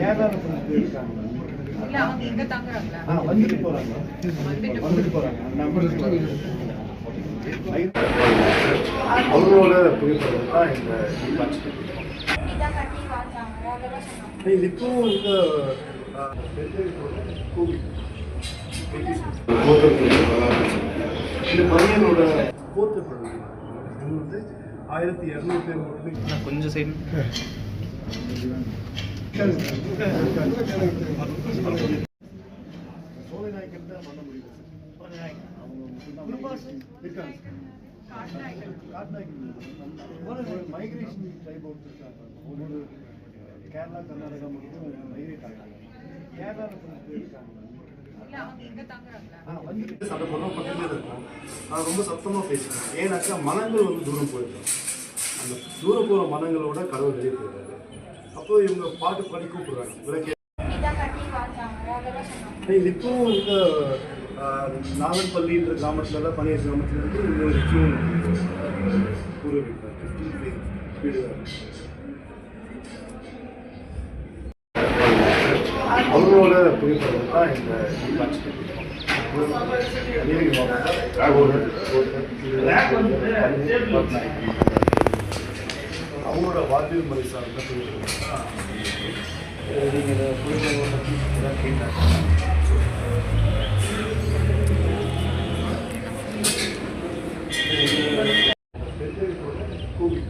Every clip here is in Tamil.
இருக்காங்க ஆ வந்துட்டு நம்பருக்கு அவரோட புகைப்படம் தான் இந்த இது இப்பவும் இந்த இந்த பையனோட வந்து ஆயிரத்தி இரநூத்தி ஐம்பது. கொஞ்சம் சைடு. சோலை நாயக்கன் தான் பண்ண முடியும் அவங்க மட்டும்தான் இருக்காங்க மைக்ரேஷன் ட்ரைப் இருக்காங்க ஒவ்வொரு கேரளா கர்நாடகா மட்டும் மைக்ரேட் ஆகிறாங்க கேரளா கொஞ்சம் பேர் இருக்காங்க சண்டை போடுறோம் பக்கத்தில் இருக்கோம் நான் ரொம்ப சத்தமாக பேசுகிறேன் ஏன்னாக்கா மனங்கள் வந்து தூரம் போயிடும் அந்த தூரம் போகிற மனங்களோட கடவுள் வெளியே போயிடுறாரு அப்போ இவங்க பாட்டு பாடி கூப்பிடுறாங்க விளக்கே இது இப்பவும் இந்த நாகன்பள்ளின்ற கிராமத்துல தான் பனியர் கிராமத்துல இருந்து ஒரு டியூன் பூர்வீகம் வீடு அவரோட புகைப்படம் தான் இந்த காட்சி நீலகிரி மாவட்டம் அவங்களோட வாழ்வியல் முறை சார்ந்த நீங்கள் பற்றி கேட்டாங்க கோவில்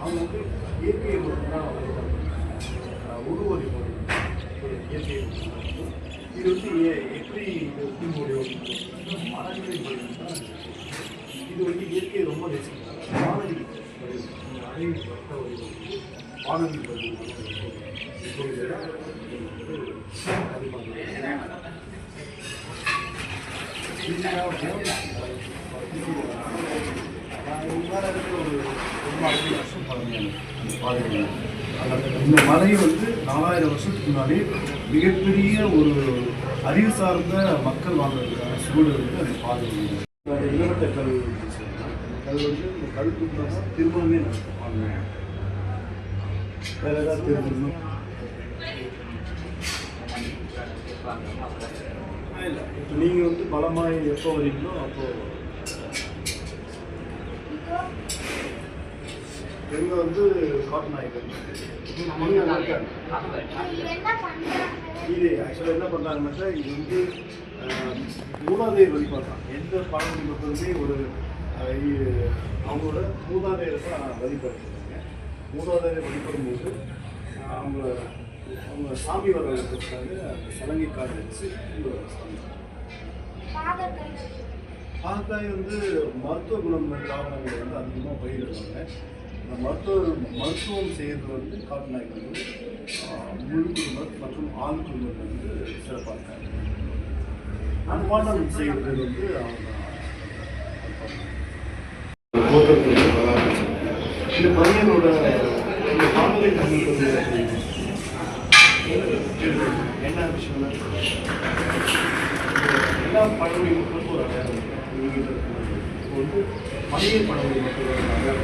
அவங்க வந்து இயற்கையை மட்டும்தான் இயற்கையை இது வந்து ஏ- எப்படி முடியும் இது வந்து இயற்கையை ரொம்ப நேசிக்கிறாங்க வானதி வடிவம் இந்த அணையின் வட்ட இந்த மலை வந்து நாலாயிரம் வருஷத்துக்கு முன்னாடி மிகப்பெரிய ஒரு அறிவு சார்ந்த மக்கள் வாழ்றதுக்கான சூழல் வந்து அதை பாதுகாக்கிறது இளவட்ட கல் கல் வந்து இந்த கல் தூக்கினா திருமணமே நடக்கும் வேற ஏதாவது திருமணம் இல்லை இப்போ நீங்கள் வந்து பலமாய் எப்போ வரீங்களோ அப்போது இவங்க வந்து காட்டு நாய்கள் இவங்க இருக்காங்க. இது ஆக்சுவலாக என்ன பண்ணுறாங்கன்னாக்கா இது வந்து மூதாதையர் வழிபாடுறாங்க எந்த பழமொழி மக்களுமே ஒரு அவங்களோட மூதாதையரை தான் வழிபடுறாங்க. மூதாதையரை வழிபடும் போது அவங்க அவங்க சாமி வர வச்சுருக்காங்க. அந்த சலங்கை காடு வச்சு சாமி. பாகக்காய் வந்து மருத்துவ குணம் தாவரங்கள் வந்து அதிகமாக பயிரிடுவாங்க. மருத்துவ மருத்துவம் செய்கிறது வந்து காட்டு வந்து முழு குடும்பம் மற்றும் ஆண் குடும்பம் வந்து சிறப்பாக இருக்காங்க அன்பானம் செய்கிறது வந்து அவங்க இந்த பையனோட இந்த காணொலி தண்ணி என்ன விஷயம்னா எல்லா பழமொழி மக்களுக்கும் ஒரு அடையாளம் வந்து மனித பழமொழி மக்கள்